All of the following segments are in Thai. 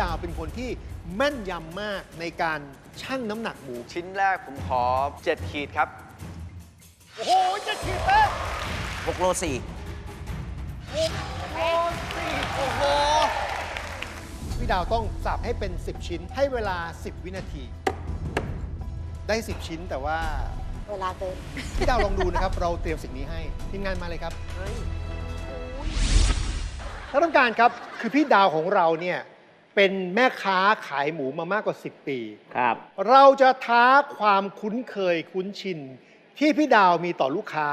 ดาวเป็นคนที่แม่นยำมากในการชั่งน้ำหนักหมู ชิ้นแรกผมขอ 7 ขีดครับ โอ้โหจะขีดเป๊ะ6โล4โอ้โหพี่ดาวต้องสับให้เป็น 10 ชิ้นให้เวลา 10 วินาที ได้ 10 ชิ้นแต่ว่าเวลาเกินพี่ดาวลองดูนะครับ เราเตรียมสิ่งนี้ให้ทีมงานมาเลยครับท่านต้องการครับ คือพี่ดาวของเราเนี่ย เป็นแม่ค้าขายหมูมามากกว่า 10 ปี ครับ เราจะท้าความคุ้นเคยคุ้นชิน ที่พี่ดาวมีต่อลูกค้า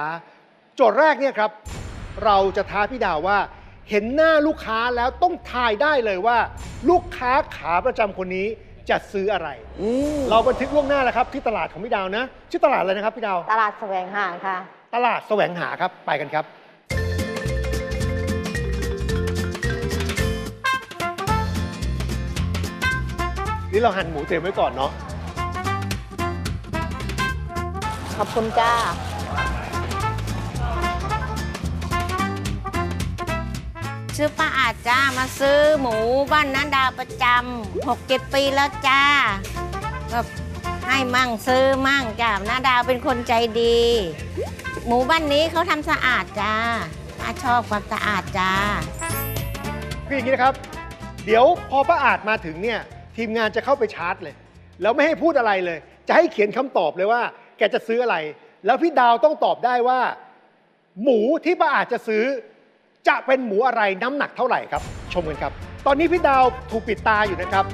โจทย์แรกเนี่ยครับ เราจะท้าพี่ดาวว่า เห็นหน้าลูกค้าแล้วต้องทายได้เลยว่า ลูกค้าขาประจำคนนี้จะซื้ออะไรเราบันทึกล่วงหน้าแล้วครับ ที่ตลาดของพี่ดาวนะ ชื่อตลาดอะไรนะครับพี่ดาว ตลาดแสวงหาค่ะ ตลาดแสวงหาครับไปกันครับ นี่เราหั่นหมูเตรียมไว้ก่อนเนาะขอบคุณจ้าซื้อป้าอาจจ้ามาซื้อหมูบ้านนาดาวประจำหกเจ็ดปีแล้วจ้าก็ให้มั่งซื้อมั่งจ้านาดาวเป็นคนใจดี หมูบ้านนี้เขาทำสะอาดจ้าป้าชอบความสะอาดจ้า คืออย่างนี้นะครับ เดี๋ยวพอป้าอาจมาถึงเนี่ย ทีมงานจะเข้าไปชาร์จเลย แล้วไม่ให้พูดอะไรเลย จะให้เขียนคำตอบเลยว่า แกจะซื้ออะไร แล้วพี่ดาวต้องตอบได้ว่า หมูที่ป้าอาจจะซื้อ จะเป็นหมูอะไรน้ำหนักเท่าไหร่ครับ ชมกันครับ ตอนนี้พี่ดาวถูกปิดตาอยู่นะครับ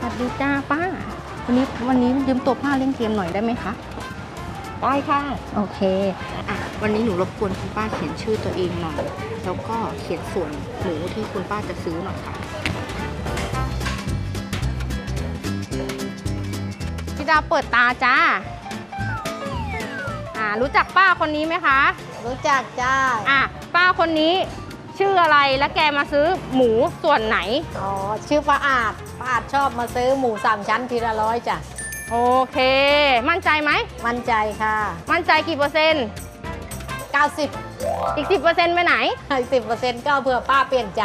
สวัสดีจ้าป้า วันนี้วันนี้ยืมตัวป้าเล่นเกมหน่อยได้ไหมคะ ได้ค่ะ โอเคอะวันนี้หนูรบกวนคุณป้าเขียนชื่อตัวเองหน่อย แล้วก็เขียนส่วนหมูที่คุณป้าจะซื้อหน่อยค่ะ พี่ดาวเปิดตาจ้า อ่า รู้จักป้าคนนี้ไหมคะ รู้จักจ้า อะป้าคนนี้ ชื่ออะไรและแกมาซื้อหมูส่วนไหน อ๋อ ชื่อป้าอาจป้าอาจชอบมาซื้อหมูสามชั้นทีละร้อยจ้ะ โอเค มั่นใจไหม มั่นใจค่ะ มั่นใจกี่เปอร์เซ็นต์ 90อีก 10เปอร์เซ็นต์ไปไหน10เปอร์เซ็นต์ก็เผื่อป้าเปลี่ยนใจ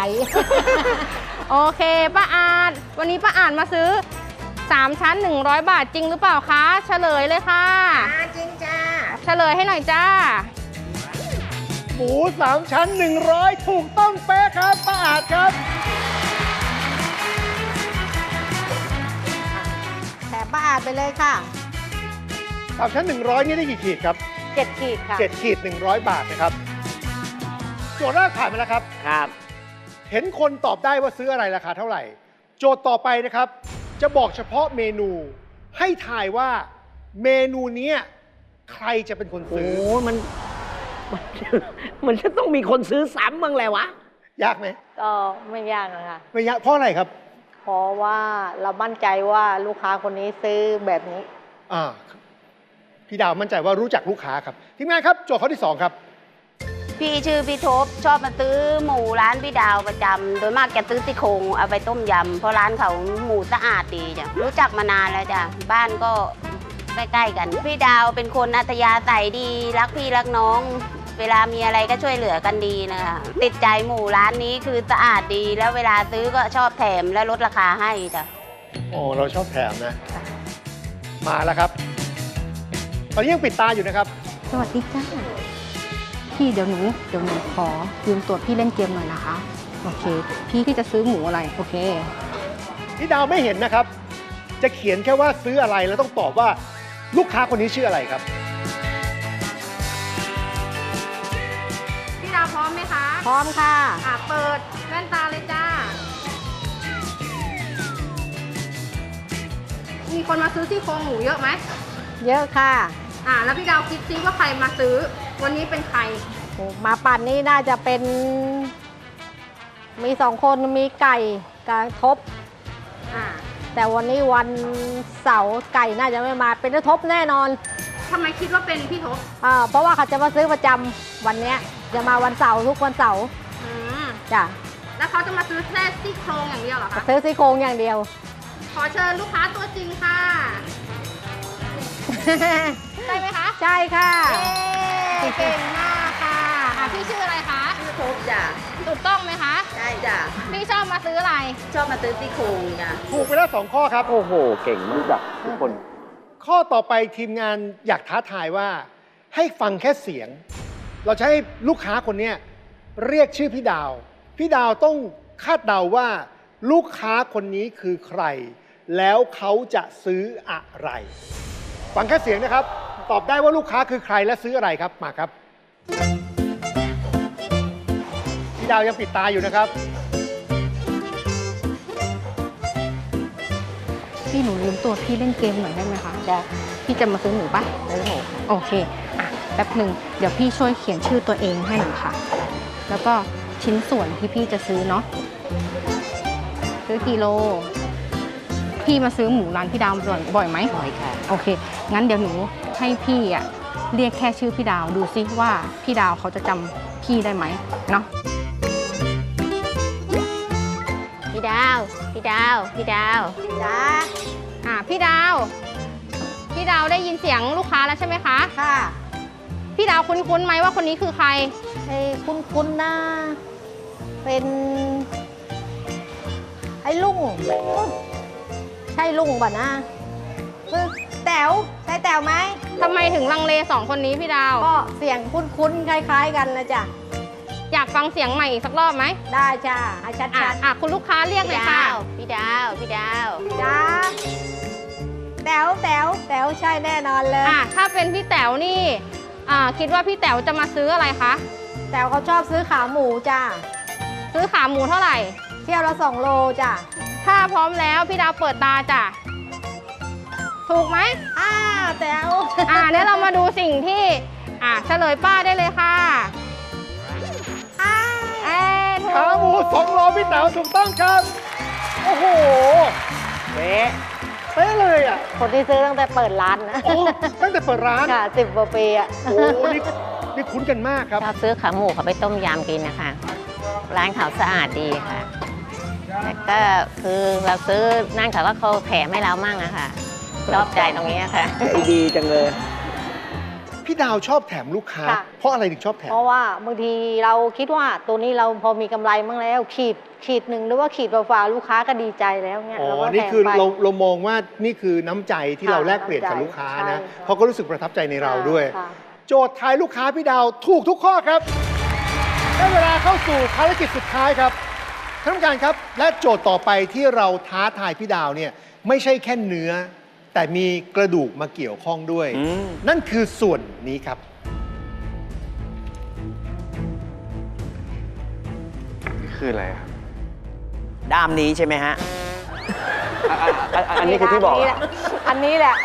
โอเคป้าอาจวันนี้ป้าอาจมาซื้อ 3 ชั้น 100 บาทจริงหรือเปล่าคะ เฉลยเลยค่ะ จริงจ้า เฉลยให้หน่อยจ้า หมูสามชั้น 100 ถูกต้องเป๊ะครับป้าอาจครับ แถมป้าอาจไปเลยค่ะ สามชั้น 100 นี่ได้กี่ขีดครับ7ขีดค่ะ 7ขีด 100 บาทนะครับโจทย์แรกผ่านไปแล้วครับ ครับ เห็นคนตอบได้ว่าซื้ออะไรราคาเท่าไหร่ โจทย์ต่อไปนะครับ จะบอกเฉพาะเมนู ให้ทายว่าเมนูเนี้ยใครจะเป็นคนโอ้ซื้อมัน มันมันจะต้องมีคนซื้อซ้ำบ้างแหละวะ ยากไหมก็ไม่ยากนะคะไม่ยากเพราะอะไรครับ เพราะว่าเรามั่นใจว่าลูกค้าคนนี้ซื้อแบบนี้ อ่าพี่ดาวมั่นใจว่ารู้จักลูกค้าครับทีมงานครับโจทย์ข้อที่2ครับ พี่ชื่อพี่ทบชอบมาซื้อหมูร้านพี่ดาวประจำโดยมากแกซื้อซี่โครงเอาไปต้มยำเพราะร้านเขาหมูสะอาดดีจ้ะรู้จักมานานแล้วจ้ะบ้านก็ ใกล้ ๆ กัน พี่ดาวเป็นคนอัธยาศัยดี รักพี่รักน้อง เวลามีอะไรก็ช่วยเหลือกันดีนะคะติดใจหมูร้านนี้คือสะอาดดีแล้วเวลาซื้อก็ชอบแถมและลดราคาให้จ้ะโอ้เราชอบแถมนะ มาแล้วครับ ตอนนี้ยังปิดตาอยู่นะครับ สวัสดีจ้าพี่เดี๋ยวหนูเดี๋ยวหนูขอยืมตัวพี่เล่นเกมหน่อยนะคะ โอเค พี่ที่จะซื้อหมูอะไร โอเค พี่ดาวไม่เห็นนะครับ จะเขียนแค่ว่าซื้ออะไรแล้วต้องตอบว่า ลูกค้าคนนี้ชื่ออะไรครับ พี่ดาวพร้อมไหมคะพร้อมค่ะ อะเปิดแว่นตาเลยจ้า มีคนมาซื้อที่โครงหมูเยอะไหมเยอะค่ะอ่าแล้วพี่ดาวคิดซิว่าใครมาซื้อ วันนี้เป็นใคร โอ้มาปั่นนี่น่าจะเป็น มีสองคนมีไก่กับทบ อ่า แต่วันนี้วันเสาร์ไก่น่าจะไม่มาเป็นทบแน่นอนทำไมคิดว่าเป็นพี่ทบอ่าเพราะว่าเขาจะมาซื้อประจำวันเนี้ยจะมาวันเสาร์ทุกวันเสาร์อืมจ้ะแล้วเขาจะมาซื้อแค่ซี่โครงอย่างเดียวเหรอคะ ซื้อซี่โครงอย่างเดียว ขอเชิญลูกค้าตัวจริงค่ะใช่ไหมคะใช่ค่ะ เย้เก่งมากค่ะอะ พี่ชื่ออะไรคะชื่อทบจ้ะถูกต้องไหมคะใช่ จ้ะพี่ชอบมาซื้ออะไร ชอบมาซื้อซี่โครงจ้ะถูกไปแล้วสองข้อครับ โอ้โห เก่งมากจักทุกคน ข้อต่อไปทีมงานอยากท้าทายว่า ให้ฟังแค่เสียง เราจะให้ลูกค้าคนเนี้ยเรียกชื่อพี่ดาว พี่ดาวต้องคาดเดาว่า ลูกค้าคนนี้คือใคร แล้วเขาจะซื้ออะไร ฟังแค่เสียงนะครับ ตอบได้ว่าลูกค้าคือใครและซื้ออะไรครับมาครับ พี่ดาวยังปิดตาอยู่นะครับ พี่หนูลืมตัวพี่เล่นเกมหน่อยได้ไหมคะได้พี่จะมาซื้อหมูปะซื้อหมูโอเคอะแป๊บหนึ่งเดี๋ยวพี่ช่วยเขียนชื่อตัวเองให้หน่อยค่ะ แล้วก็ชิ้นส่วนที่พี่จะซื้อเนาะซื้อกิโล พี่มาซื้อหมูร้านพี่ดาวบ่อยบ่อยไหมบ่อยค่ะโอเค งั้นเดี๋ยวหนูให้พี่อะเรียกแค่ชื่อพี่ดาวดูซิว่าพี่ดาวเขาจะจำพี่ได้ไหมเนาะ ดาว พี่ดาว พี่ดาวจ้าอะพี่ดาว พี่ดาวได้ยินเสียงลูกค้าแล้วใช่ไหมคะ ค่ะพี่ดาวคุ้นๆไหมว่าคนนี้คือใครไอ้คุณคุณนะเป็น ไอ้ลุงใช่ลุงป่ะนะเออแต๋วใช่แต๋วไหมทำไมถึงลังเลสองคนนี้พี่ดาว ก็เสียงคุ้นๆคล้าย ๆ กันนะจ๊ะ อยากฟังเสียงใหม่อีกสักรอบไหมได้จ้าให้ชัอะดอะคุณลูกค้าเรียกหน่อยค่ะ พี่ดาวพี่ดาวๆจ้าแต๋วแต๋วแต๋วใช่แน่นอนเลย อะถ้าเป็นพี่แต๋วนี่อ่าคิดว่าพี่แต๋วจะมาซื้ออะไรคะ แต๋วเขาชอบซื้อขาหมูจ้าซื้อขาหมูเท่าไหร่ เที่ยวละสองโลจ้าถ้าพร้อมแล้วพี่ดาวเปิดตาจ้ะ ถูกไหม อ้าแต๋ว อ่าเดี๋ยวเรามาดูสิ่งที่ อ่าเฉลยป้าได้เลยค่ะอ้าเอ้ยถูก ขาหมูสองโลพี่เต๋าถูกต้องครับ โอ้โหเป๊ะเป๊ะเลยอะคนที่ซื้อตั้งแต่เปิดร้านนะโอ้ตั้งแต่เปิดร้านค่ะสิบกว่าปีอะโอ้นี่นี่คุ้นกันมากครับชอบซื้อขาหมูเขาไปต้มยำกินนะคะ ร้านเขาสะอาดดีค่ะแล้วก็คือเราซื้อนั่นเขาก็เขาแถมให้เรามั่งอะค่ะชอบใจตรงนี้ค่ะใจดีจังเลย พี่ดาวชอบแถมลูกค้า ค่ะ เพราะอะไรถึงชอบแถม เพราะว่าบางทีเราคิดว่าตัวนี้เราพอมีกำไรมั้งแล้ว ขีดขีดหนึ่งหรือว่าขีดเปล่าๆลูกค้าก็ดีใจแล้วเนี่ยอ๋อเราก็นี่แถมคือไปเราเรามองว่านี่คือน้ำใจที่ค่ะเราแลกเปลี่ยนกับน้ำใจลูกค้าใช่นะค่ะ เขาก็รู้สึกประทับใจในเราด้วย ค่ะ โจทย์ทายลูกค้าพี่ดาวถูกทุกข้อครับ ได้เวลาเข้าสู่ภารกิจสุดท้ายครับท่านผู้การครับ และโจทย์ต่อไปที่เราท้าทายพี่ดาวเนี่ยไม่ใช่แค่เนื้อ แต่มีกระดูกมาเกี่ยวข้องด้วยอืมนั่นคือส่วนนี้ครับคืออะไรครับ ด้ามนี้ใช่ไหมฮะอะอะอะอันนี้คือที่บอกนนี้แหละอันนี้แหละ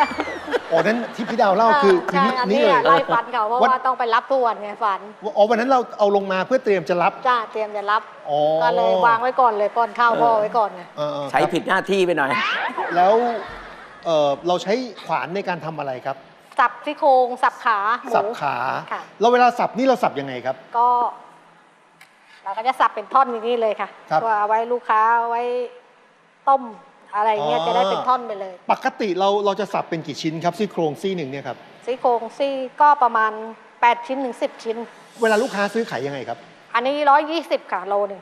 อ๋อนั้นที่พี่ดาวเล่าคือคือใช่นี่อันนี่นี้เลยไล่ฟันเขาเพราะวันว่าต้องไปรับทุกวันไงฝัน อ๋อวันนั้นเราเอาลงมาเพื่อเตรียมจะรับ จ้าเตรียมจะรับอ๋อก็เลยวางไว้ก่อนเลยป้อนข้าวพ่อไว้ก่อนไงเออเออใช้ครับผิดหน้าที่ไปหน่อย แล้ว เอ่อเราใช้ขวานในการทำอะไรครับ สับซี่โครงสับขาหมู สับขาค่ะ เราเวลาสับนี่เราสับยังไงครับ ก็ เราก็จะสับเป็นท่อนอย่างนี้เลยค่ะครับเพื่อเอาไว้ลูกค้าเอาไว้ต้มอะไรเงี้ยอ๋อ จะได้เป็นท่อนไปเลยปกติเราเราจะสับเป็นกี่ชิ้นครับซี่โครงซี่หนึ่งเนี่ยครับซี่โครงซี่ก็ประมาณ 8 ชิ้นถึง10 ชิ้น เวลาลูกค้าซื้อขายยังไงครับอันนี้ 120 ค่ะโลหนึ่ง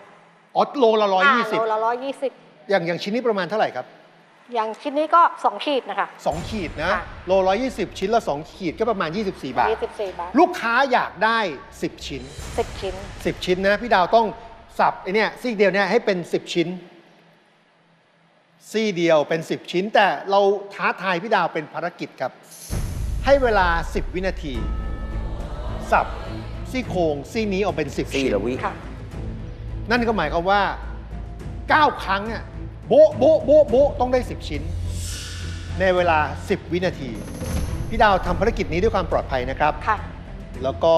อ๋อโลละร้อยยี่สิบโลละ120 อย่างอย่างชิ้นนี้ประมาณเท่าไหร่ครับ อย่างชิ้นนี้ก็2ขีดนะคะสองขีดนะ ค่ะ โลร้อยยี่สิบชิ้นละสองขีดก็ประมาณ 24 บาท 24บาทลูกค้าอยากได้ 10 ชิ้น 10 ชิ้น 10 ชิ้นนะ พี่ดาวต้องสับไอเนี่ยซี่เดียวเนี่ยให้เป็น 10 ชิ้น ซี่เดียวเป็น 10 ชิ้น แต่เราท้าทายพี่ดาวเป็นภารกิจครับ ให้เวลา 10 วินาที สับซี่โครงซี่นี้ออกเป็น 10สี่ชิ้น ละวิ ค่ะ นั่นก็หมายความว่า 9 ครั้งเนี่ย โบ๊ะโบ๊ะโบ๊ะโบ๊ะต้องได้ 10 ชิ้น ในเวลา 10 วินาที พี่ดาวทำภารกิจนี้ด้วยความปลอดภัยนะครับ ค่ะ แล้วก็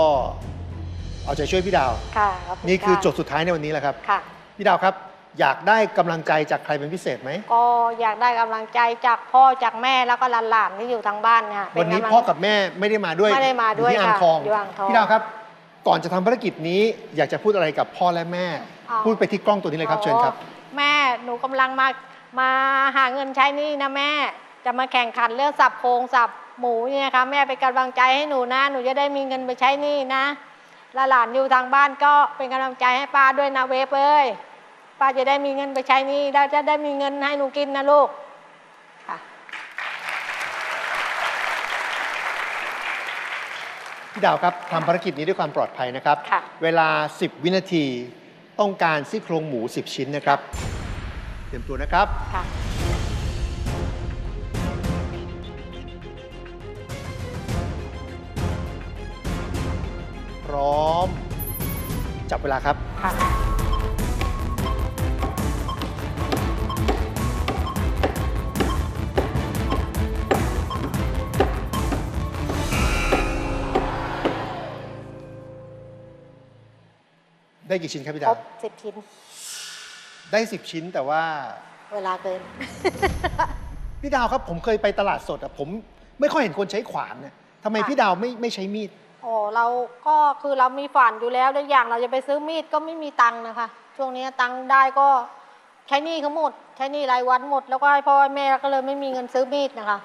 เอาใจช่วยพี่ดาว ค่ะขบณนี่คือะโจทย์สุดท้ายในวันนี้แหละครับ ค่ะ พี่ดาวครับ อยากได้กำลังใจจากใครเป็นพิเศษไหม ก็อยากได้กำลังใจจากพ่อจากแม่แล้วก็หลานๆที่อยู่ทางบ้านค่ะเป็วันนี้กำลัง พ่อกับแม่ไม่ได้มาด้วยไม่ได้มาด้วยอที่อ่างค่ะทอง อยู่อ่างทองพี่ดาวครับ ก่อนจะทำภารกิจนี้อยากจะพูดอะไรกับพ่อและแม่ อ๋อ พูดไปที่กล้องตัวนี้เลยครับเชิญครับ แม่หนูกำลังมามาหาเงินใช้หนี่นะแม่ จะมาแข่งขันเรื่องสับโครงสับหมูเนี่ยค่ะแม่เป็นกำลังใจให้หนูนะ หนูจะได้มีเงินไปใช้หนี้นะและหลานอยู่ทางบ้านก็เป็นกำลังใจให้ป้าด้วยนะเวฟเอ้ยป้าจะได้มีเงินไปใช้หนี้แล้วจะได้มีเงินให้หนูกินนะลูกค่ะพี่ดาวครับทำภารกิจนี้ด้วยความปลอดภัยนะครับค่ะเวลา 10 วินาที ต้องการซี่โครงหมู 10 ชิ้นนะครับ เตรียมตัวนะครับ ค่ะ พร้อม จับเวลาครับ ค่ะ ได้กี่ชิ้นครับพี่ครดาวบสิบชิ้น ได้ 10 ชิ้นแต่ว่า เวลาเกิน พี่ดาวครับผมเคยไปตลาดสดอะผมไม่ค่อยเห็นคนใช้ขวานเนี่ยทำไมค่ะ พี่ดาวไม่ไม่ใช้มีด โอ้เราก็คือเรามีฝันอยู่แล้วแล้วอย่างเราจะไปซื้อมีดก็ไม่มีตังค์นะคะ ช่วงนี้ตังค์ได้ก็ใช้หนี้เขาหมด ใช้หนี้รายวันหมด แล้วก็ให้พ่อให้แม่ก็เลยไม่มีเงินซื้อมีดนะคะ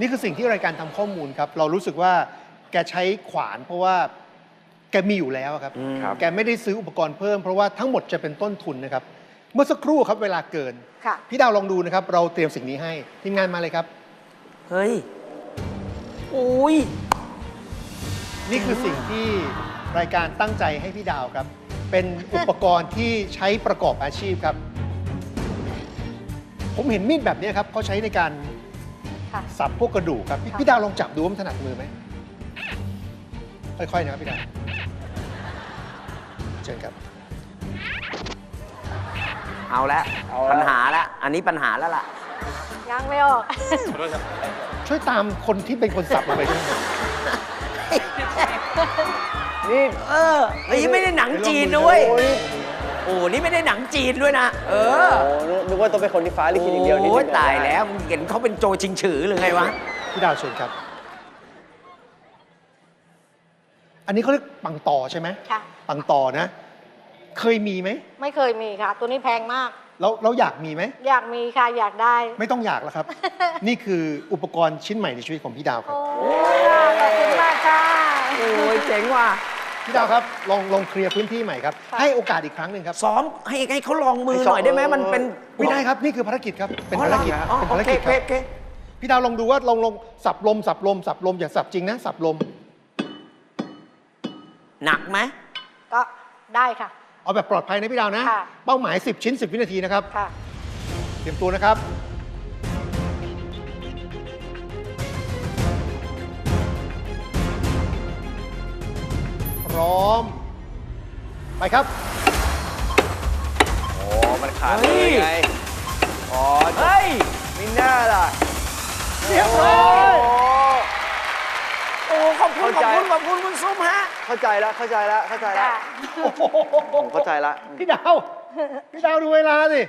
นี่คือสิ่งที่รายการทำข้อมูลครับ เรารู้สึกว่าแกใช้ขวานเพราะว่า แกมีอยู่แล้วครับอืมครับ แกไม่ได้ซื้ออุปกรณ์เพิ่มเพราะว่าทั้งหมดจะเป็นต้นทุนนะครับ เมื่อสักครู่ครับเวลาเกิน ค่ะ พี่ดาวลองดูนะครับ เราเตรียมสิ่งนี้ให้ทีมงานมาเลยครับ เฮ้ย อุ้ย นี่คือสิ่งที่รายการตั้งใจให้พี่ดาวครับ เป็นอุปกรณ์ที่ใช้ประกอบอาชีพครับ ผมเห็นมีดแบบนี้ครับเขาใช้ในการค่ะ สับพวกกระดูกครับพี่ค่ะพี่ดาวลองจับดูว่ามันถนัดมือไหมค่อยๆนะครับพี่ดาวเชิญครับ เอาละเอาละ ปัญหาละ อันนี้ปัญหาแล้วล่ะ ยังไม่ออกช่วยตามคนที่เป็นคนสับลงไปด้วยครับนี่เออไอ้ยไม่ได้หนังจีนนะเว้ยโอ้ยโอ้นี่ไม่ได้หนังจีนด้วยนะ เออโอ้โหนึกว่าต้องเป็นคนที่ฟ้าลิขิตอย่างเดียวนี่โอ้ยนึกว่ตายแล้วมึงเห็นเขาเป็นโจชิงฉือหรือไงวะ พี่ดาวเชิญครับ อันนี้เขาเรียกปังต่อใช่ไหมค่ะ ปังต่อนะ เคยมีไหมไม่เคยมีค่ะ ตัวนี้แพงมากเราเราอยากมีไหม อยากมีค่ะ อยากได้ ไม่ต้องอยากแล้วครับ นี่คืออุปกรณ์ชิ้นใหม่ในชีวิตของพี่ดาวครับ โอ้ยขอบคุณมากค่ะ โอ้ยเจ๋งว่ะพี่ดาวครับ ลองลองเคลียร์พื้นที่ใหม่ครับ ค่ะ ให้โอกาสอีกครั้งหนึ่งครับ ซ้อมให้ให้เขาลองมือหน่อยได้ไหมมันเป็นไม่ได้ครับ นี่คือภารกิจครับ เป็นภารกิจอ๋อเป็นโอภารเคกิจโอคเครับ โอเค พี่ดาวลองดูว่าลองลองสับลมสับลมสับลมอย่าสับจริงนะ สับลม หนักไหมก็ได้ค่ะ เอาแบบปลอดภัยนะพี่ดาวนะ ค่ะ เป้าหมาย 10 ชิ้น 10 วินาทีนะครับ ค่ะ เตรียมตัวนะครับ พร้อม ไปครับ โอ้ มันขาดเลยไง อ๋อเฮ้ยไม่น่าล่ะเรียบร้อย โอ้โอ้ขอบคุณขเข้าอบใจคุณขอบคุณคุณซุปฮะ เข้าใจแล้วเข้าใจแล้วเข้าใจแล้วโอ้โหผมเข้าใจแล้วพี่ดาวพี่ดาวดูเวลาสิ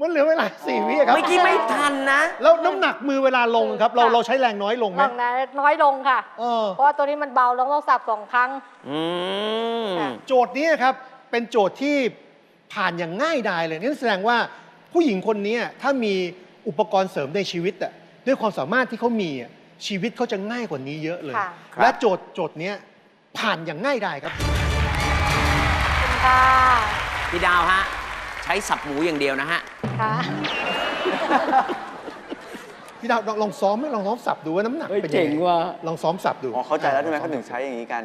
มันเหลือเวลาสี่วิอะครับเมื่อกี้ไม่ทันนะแล้วน้ำหนักมือเวลาลงครับ เราค่ะเราใช้แรงน้อยลงไหมลองนะน้อยลงค่ะเออเพราะว่าตัวนี้มันเบาเราต้องสับสองครั้งอืมค่ะโจทย์นี้ครับ เป็นโจทย์ที่ผ่านอย่างง่ายดายเลยนั่นแสดงว่าผู้หญิงคนนี้ถ้ามีอุปกรณ์เสริมในชีวิตอะด้วยความสามารถที่เขามีอะชีวิตเขาจะง่ายกว่านี้เยอะเลยค่ะและโจทย์โจทย์เนี้ย ผ่านอย่างง่ายดายครับขอบคุณค่ะพี่ดาวฮะ ใช้สับหมูอย่างเดียวนะฮะ ค่ะพี่ดาวลองลองซ้อมไหมลองซ้อมสับดูว่าน้ำหนักเป็นยังไงลองซ้อมสับดูอ๋อเข้าใจแล้วใช่ไหมเขาถึงใช้อย่างนี้กัน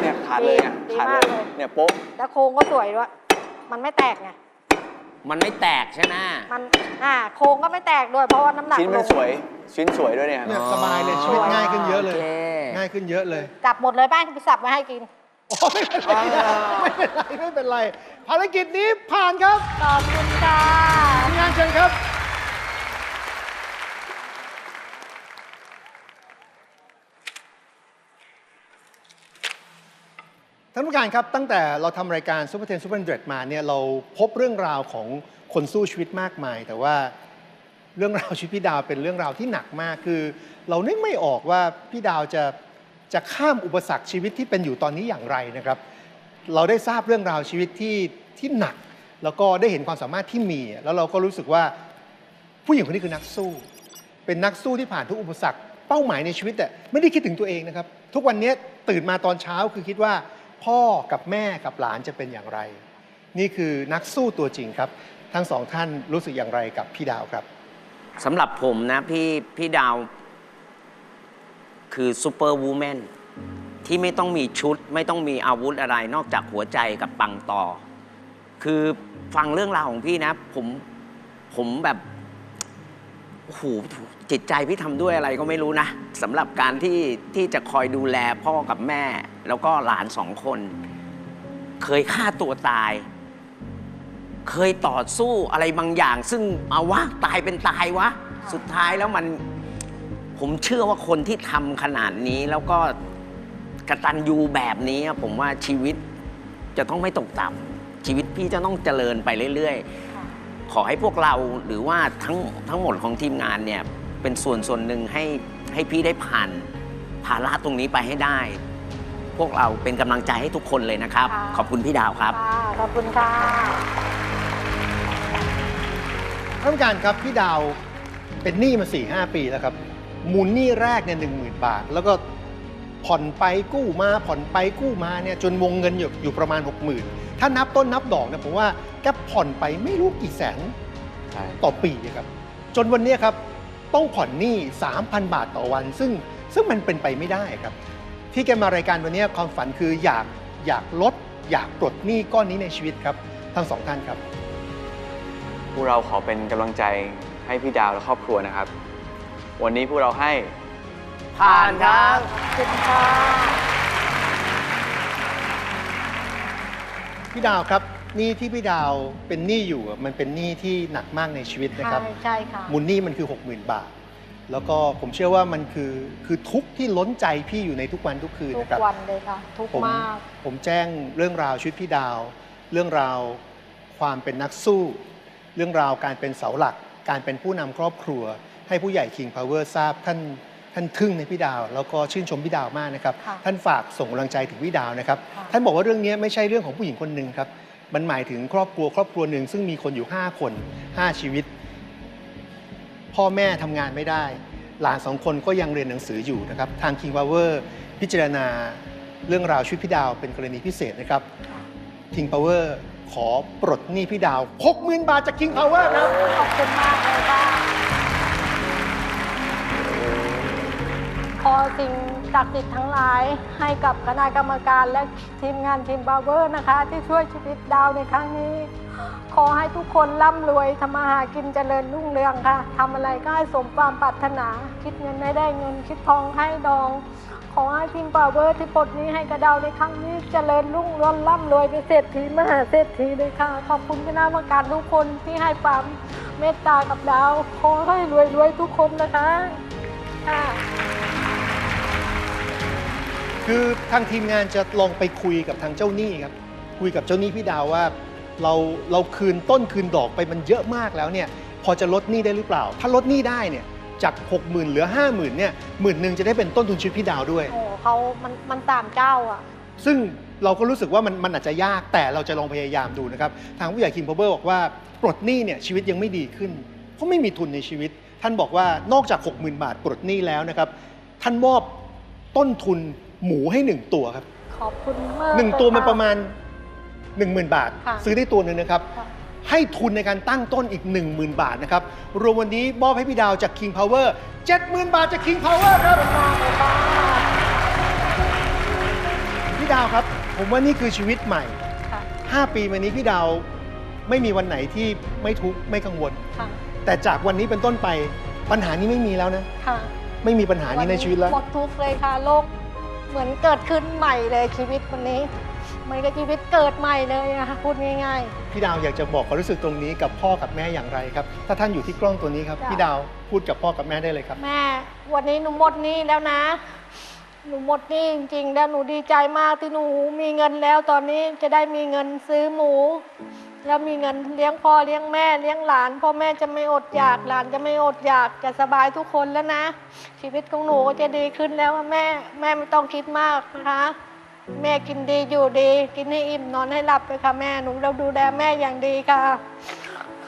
เนี่ยขาดเลยเนี่ยดีขาดมากเลยเลยเนี่ยโป๊ะ แล้วโครงก็สวยด้วย มันไม่แตกไง มันไม่แตกใช่ไหมมันอ่าโครงก็ไม่แตกด้วยเพราะว่าน้ำหนักชิ้นลมันงสวย ชิ้นสวยด้วยเนี่ยเนี่ยสบายเลยชีวิตง่ายขึ้นเยอะเลยโคง่ายขึ้นเยอะเลยจับหมดเลยป้าไปสับมาให้กินอ๋อไม่เป็นไรไม่เป็นไรไม่เป็นไร ภารกิจนี้ผ่านครับขอบคุณค่ะ ทีมงานเชิญครับ ท่านผู้การครับ ตั้งแต่เราทำรายการซูเปอร์เทนซูเปอร์เดมาเนี่ยเราพบเรื่องราวของคนสู้ชีวิตมากมาย แต่ว่าเรื่องราวชีวิตพี่ดาวเป็นเรื่องราวที่หนักมากคือ เรานึกไม่ออกว่าพี่ดาวจะจะข้ามอุปสรรคชีวิตที่เป็นอยู่ตอนนี้อย่างไรนะครับ เราได้ทราบเรื่องราวชีวิตที่ที่หนัก แล้วก็ได้เห็นความสามารถที่มี แล้วเราก็รู้สึกว่าผู้หญิงคนนี้คือนักสู้เเป็นนักสู้ที่ผ่านทุกอุปสรรคเป้าหมายในชีวิตแต่ไม่ได้คิดถึงตัวเองนะครับ ทุกวันนี้ตื่นมาตอนเช้าคือคิดว่า พ่อกับแม่กับหลานจะเป็นอย่างไร นี่คือนักสู้ตัวจริงครับ ทั้งสองท่านรู้สึกอย่างไรกับพี่ดาวครับสำหรับผมนะพี่พี่ดาว คือซูเปอร์วูแมนที่ไม่ต้องมีชุด ไม่ต้องมีอาวุธอะไร นอกจากหัวใจกับปังต่อ คือฟังเรื่องราวของพี่นะ ผมผมแบบ โอ้โหจิตใจพี่ทำด้วยอะไรก็ไม่รู้นะสำหรับการที่ที่จะคอยดูแลพ่อกับแม่ แล้วก็หลานสองคน เคยฆ่าตัวตาย เคยต่อสู้อะไรบางอย่าง ซึ่งเอาวะตายเป็นตายวะ สุดท้ายแล้วมัน ผมเชื่อว่าคนที่ทำขนาดนี้แล้วก็กระตันยูแบบนี้อะผมว่าชีวิตจะต้องไม่ตกต่ำชีวิตพี่จะต้องเจริญไปเรื่อย ๆ ขอให้พวกเราหรือว่าทั้งทั้งหมดของทีมงานเนี่ยเป็นส่วนส่วนหนึ่งให้ให้พี่ได้ผ่านภาระตรงนี้ไปให้ได้ พวกเราเป็นกำลังใจให้ทุกคนเลยนะครับ ค่ะ ขอบคุณพี่ดาวครับ ค่ะขอบคุณค่ะ ท่านผู้การครับพี่ดาวเป็นหนี้มา4ี่หปีแล้วครับมูลหนี้แรกเนี่ยหนึ่งหมื่นบาท แล้วก็ผ่อนไปกู้มาผ่อนไปกู้มาเนี่ยจนวงเงินอยู่อยู่ประมาณ 6 0,000 ถ้านับต้นนับดอกเนี่ยผมว่า แกผ่อนไปไม่รู้กี่แสนใช่ต่อปีอะครับ จนวันเนี้ยครับต้องผ่อนหนี้ 3,000 บาทต่อวัน ซึ่งซึ่งมันเป็นไปไม่ได้ครับ ที่แกมารายการวันเนี้ยความฝันคืออยากอยากลด อยากปลดหนี้ก้อนนี้ในชีวิตครับ ทั้งสองท่านครับ พวกเราขอเป็นกำลังใจให้พี่ดาวและครอบครัวนะครับ วันนี้พวกเราให้ ผ่านครับขอบคุณค่ะพี่ดาวครับ หนี้ที่พี่ดาวเป็นหนี้อยู่อะมันเป็นหนี้ที่หนักมากในชีวิตนะครับใช่ใช่ค่ะ มูลหนี้มันคือ 60,000 บาท แล้วก็ผมเชื่อว่ามันคือคือทุกข์ที่ล้นใจพี่อยู่ในทุกวันทุกคืนทุกนะครับ วันเลยค่ะ ทุกผมมาก ผมแจ้งเรื่องราวชีวิตพี่ดาว เรื่องราวความเป็นนักสู้ เรื่องราวการเป็นเสาหลัก การเป็นผู้นำครอบครัว ให้ผู้ใหญ่ King Power ทราบท่านท่านทึ่งในพี่ดาว แล้วก็ชื่นชมพี่ดาวมากนะครับ ค่ะท่านฝากส่งกำลังใจถึงพี่ดาวนะครับ ค่ะ ท่านบอกว่าเรื่องนี้ไม่ใช่เรื่องของผู้หญิงคนหนึ่งครับ มันหมายถึงครอบครัวครอบครัวหนึ่งซึ่งมีคนอยู่ 5 คน 5 ชีวิต พ่อแม่ทำงานไม่ได้ หลานสองคนก็ยังเรียนหนังสืออยู่นะครับ ทาง King Power พิจารณาเรื่องราวชีวิตพี่ดาวเป็นกรณีพิเศษนะครับ King Power ขอปลดหนี้พี่ดาว 60,000 บาทจาก King Power ครับ ขอบคุณมากเลยค่ะ สิ่งศักดิ์สิทธิ์ทั้งหลาย ให้กับคณะกรรมการและทีมงานทีมบาวเวอร์นะคะ ที่ช่วยชีวิตดาวในครั้งนี้ ขอให้ทุกคนร่ำรวยทำมาหากินเจริญรุ่งเรืองค่ะทำอะไรก็ให้สมความปรารถนา คิดเงินให้ได้เงินคิดทองให้ดอง ขอให้ทีมบาวเวอร์ที่ปลดนี้ให้กระดาวในครั้งนี้เจริญรุ่งเรืองร่ำรวยเป็นเศรษฐีมหาเศรษฐีเลยค่ะ ขอบคุณคณะกรรมการทุกคนที่ให้ความเมตตากับดาว ขอให้รวยรวยทุกคนนะคะค่ะ คือทางทีมงานจะลองไปคุยกับทางเจ้าหนี้ครับ คุยกับเจ้าหนี้พี่ดาวว่า เราเราคืนต้นคืนดอกไปมันเยอะมากแล้วเนี่ย พอจะลดหนี้ได้หรือเปล่า ถ้าลดหนี้ได้เนี่ยจาก 60,000เหลือ 50,000เนี่ยหมื่นหนึ่งจะได้เป็นต้นทุนชีวิตพี่ดาวด้วย โอ้เขามันมันตามเจ้าอะ ซึ่งเราก็รู้สึกว่ามันมันอาจจะยากแต่เราจะลองพยายามดูนะครับ ทางผู้ใหญ่คิงพาวเวอร์บอกว่าปลดหนี้เนี่ยชีวิตยังไม่ดีขึ้น เพราะไม่มีทุนในชีวิต ท่านบอกว่านอกจาก 60,000 บาทปลดหนี้แล้วนะครับ ท่านมอบต้นทุน หมูให้1ตัวครับขอบคุณมากหนึ่งตัวมันเลยค่ประมาณ 10,000 บาท ค่ะซื้อได้ตัวหนึ่งนะครับ ค่ะ ให้ทุนในการตั้งต้นอีก 10,000 บาทนะครับ รวมวันนี้มอบให้พี่ดาวจาก King Power 70,000 บาทจาก King Power ครับมากเลยค่ะพี่ดาวครับ ผมว่านี่คือชีวิตใหม่ ค่ะ 5 ปีมานี้พี่ดาวไม่มีวันไหนที่ไม่ทุกข์ไม่กังวล ค่ะ แต่จากวันนี้เป็นต้นไปปัญหานี้ไม่มีแล้วนะ ค่ะไม่มีปัญหานี้ในชีวิตแล้ว หมดทุกข์เลยค่ะ โลก เหมือนเกิดขึ้นใหม่เลยชีวิตวันนี้เหมือนกับชีวิตเกิดใหม่เลยนะคะพูดง่าย พี่ดาวอยากจะบอกความรู้สึกตรงนี้กับพ่อกับแม่อย่างไรครับ ถ้าท่านอยู่ที่กล้องตัวนี้ครับ จ้ะ พี่ดาวพูดกับพ่อกับแม่ได้เลยครับ ๆ แม่ วันนี้หนูหมดหนี้แล้วนะ หนูหมดหนี้จริงๆแล้วหนูดีใจมากที่หนูมีเงินแล้วตอนนี้จะได้มีเงินซื้อหมู แล้วมีเงินเลี้ยงพ่อเลี้ยงแม่เลี้ยงหลานพ่อแม่จะไม่อดอยากหลานจะไม่อดอยากจะสบายทุกคนแล้วนะ ชีวิตของหนูก็จะดีขึ้นแล้วอะแม่ แม่ไม่ต้องคิดมากนะคะ แม่กินดีอยู่ดี กินให้อิ่มนอนให้หลับไปค่ะแม่หนูเราดูแลแม่อย่างดีค่ะ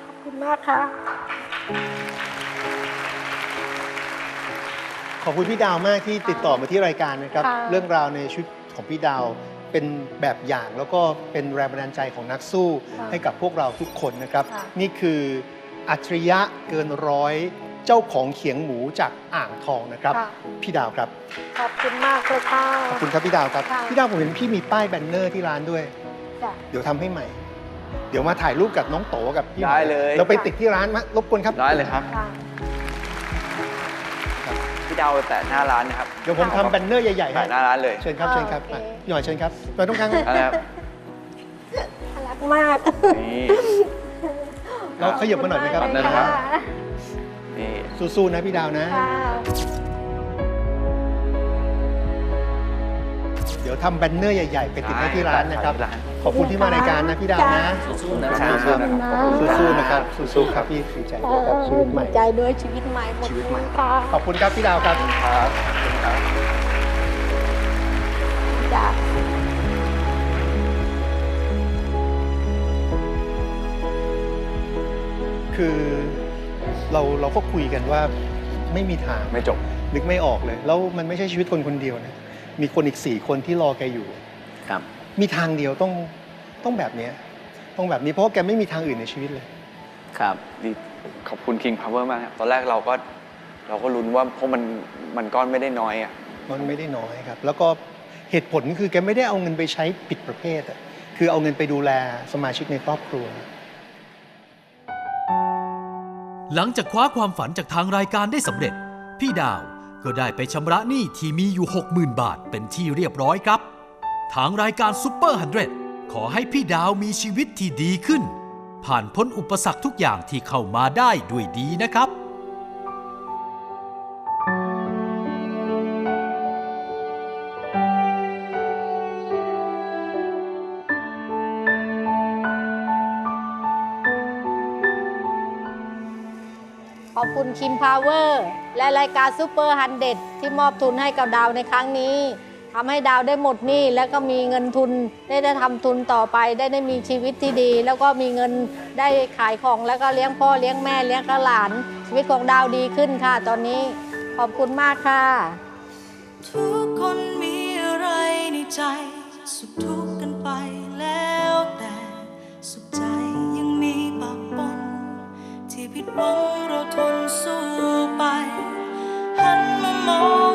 ขอบคุณมากค่ะ ขอบคุณพี่ดาวมากที่ติดต่อมาที่รายการนะครับ ค่ะ เรื่องราวในชีวิตของพี่ดาว เป็นแบบอย่างแล้วก็เป็นแรงบันดาลใจของนักสู้ค่ะให้กับพวกเราทุกคนนะครับค่ะนี่คืออัจฉริยะเกินร้อยเจ้าของเขียงหมูจากอ่างทองนะครับค่ะพี่ดาวครับ ขอบคุณมากเลยค่ะขอบคุณครับพี่ดาวครับค่ะพี่ดาวผมเห็นพี่มีป้ายแบนเนอร์ที่ร้านด้วยจ้ะเดี๋ยวทำให้ใหม่ เดี๋ยวมาถ่ายรูปกับน้องโตกับพี่หน่อได้เลยเราไปติดที่ร้านมารบกวนครับได้เลยครับค่ะ พี่ดาวแตะหน้าร้านนะครับเดี๋ยวผมทำแบนเนอร์ใหญ่ๆให้ถ่ายหน้าร้านเลย เชิญครับเชิญครับโอเคมาพี่หน่อยเชิญครับมาตรงกลางอะไรครับ รักมากนี่ เราขยับมาหน่อยไหมครับ ขอบคุณครับ นี่ สู้ๆนะพี่ดาวนะ ค่ะ เดี๋ยวทำแบนเนอร์ใหญ่ ๆ ไปติดให้ที่ร้านนะครับได้ครับ ขอบคุณที่มารายการนะพี่ดาวนะสู้ๆนะครับสู้ๆสู้ๆนะครับสู้ๆครับพี่ดีใจด้วยครับชีวิตใหม่ ใจด้วยชีวิตใหม่หมดชีวิตใหม่ ค่ะขอบคุณครับพี่ดาวครับครับจ้ะ คือเราเราก็คุยกันว่าไม่มีทางไม่จบ นึกไม่ออกเลย แล้วมันไม่ใช่ชีวิตคนคนเดียวนะ มีคนอีกสี่คนที่รอแกอยู่ ครับ มีทางเดียวต้องต้องแบบเนี้ยต้องแบบนี้เพราะว่าแกไม่มีทางอื่นในชีวิตเลย ครับดีขอบคุณ King Power มากครับตอนแรกเราก็เราก็ลุ้นว่าเพราะมันมันก้อนไม่ได้น้อยอะ มันไม่ได้น้อยครับ แล้วก็เหตุผลคือแกไม่ได้เอาเงินไปใช้ผิดประเภทอะคือเอาเงินไปดูแลสมาชิกในครอบครัว หลังจากคว้าความฝันจากทางรายการได้สำเร็จ พี่ดาว ก็ได้ไปชำระหนี้ที่มีอยู่ 60,000 บาทเป็นที่เรียบร้อยครับ ทางรายการซูเปอร์ฮันเดขอให้พี่ดาวมีชีวิตที่ดีขึ้น ผ่านพ้นอุปสรรคทุกอย่างที่เข้ามาได้ด้วยดีนะครับขอบคุณคิมพาวเวอร์ และรายการซูเปอร์ฮันเดที่มอบทุนให้กับดาวในครั้งนี้ทำให้ดาวได้หมดหนี้แล้วก็มีเงินทุนได้ได้ทำทุนต่อไป ได้ได้มีชีวิตที่ดี แล้วก็มีเงินได้ขายของแล้วก็เลี้ยงพ่อเลี้ยงแม่เลี้ยงกหลาน ชีวิตของดาวดีขึ้นค่ะ ตอนนี้ขอบคุณมากค่ะ ทุกคนมีอะไรในใจ สุขทุกข์กันไปแล้วแต่สุขใจยังมีปะปนที่ผิดหวังเราทนสู้ ไปหั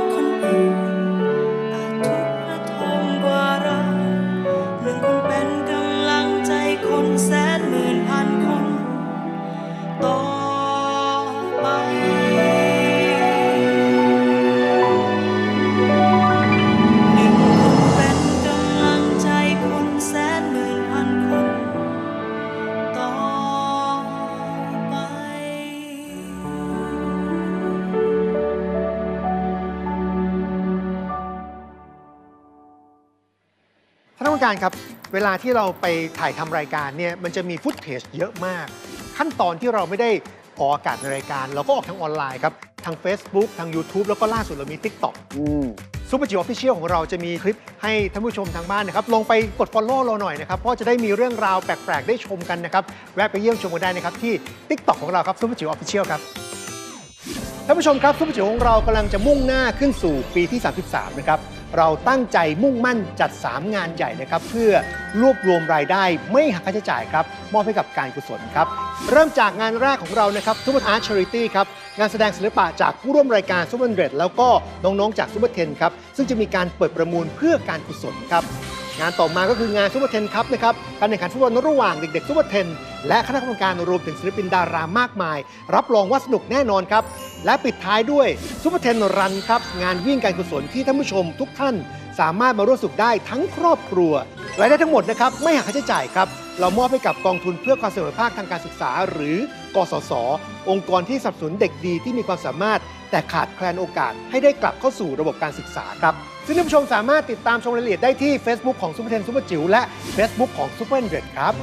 ผู้การครับ เวลาที่เราไปถ่ายทำรายการเนี่ยมันจะมีฟุตเทจเยอะมาก ขั้นตอนที่เราไม่ได้ออกอากาศในรายการ เราก็ออกทางออนไลน์ครับ ทาง Facebook ทาง YouTube แล้วก็ล่าสุดเรามี TikTok ซูเปอร์จิ๋วออฟฟิเชียลของเราจะมีคลิปให้ท่านผู้ชมทางบ้านนะครับลองไปกด Follow เราหน่อยนะครับ เพราะจะได้มีเรื่องราวแปลก ๆ ได้ชมกันนะครับ แวะไปเยี่ยมชมกันได้นะครับ ที่ TikTok ของเราครับซูเปอร์จิ๋วออฟฟิเชียลครับท่านผู้ชมครับซุปเปอร์จิ๋วของเรากำลังจะมุ่งหน้าขึ้นสู่ปีที่ 33 นะครับ เราตั้งใจมุ่งมั่นจัด 3 งานใหญ่นะครับ เพื่อรวบรวมรายได้ไม่หักค่าใช้จ่ายครับ มอบให้กับการกุศลครับ เริ่มจากงานแรกของเรานะครับซุปเปอร์อาร์ตชาริตี้ครับ งานแสดงศิลปะจากผู้ร่วมรายการซุปเปอร์เดแล้วก็น้องๆจากซุปเปอร์เทนครับ ซึ่งจะมีการเปิดประมูลเพื่อการกุศลครับ งานต่อมาก็คืองานซูเปอร์เทนครับนะครับการแข่งขันฟุตบอลระหว่างเด็กๆซูเปอร์เทนและคณะกรรมการรวมถึงศิลปินดารามากมาย รับรองว่าสนุกแน่นอนครับ และปิดท้ายด้วยซูเปอร์เทนรันครับ งานวิ่งการกุศลที่ท่านผู้ชมทุกท่าน สามารถมาร่วมสนุกได้ทั้งครอบครัวรายได้ทั้งหมดนะครับไม่หักค่าใช้จ่ายครับเรามอบให้กับกองทุนเพื่อความเสมอภาคทางการศึกษา หรือกสศองค์กรที่สนับสนุนเด็กดีที่มีความสามารถ แต่ขาดแคลนโอกาสให้ได้กลับเข้าสู่ระบบการศึกษาครับ ซึ่งท่านผู้ชมสามารถติดตามชมรายละเอียดได้ที่ Facebook ของ Super 10 Super จิ๋วและ Facebook ของ Super 100ครับ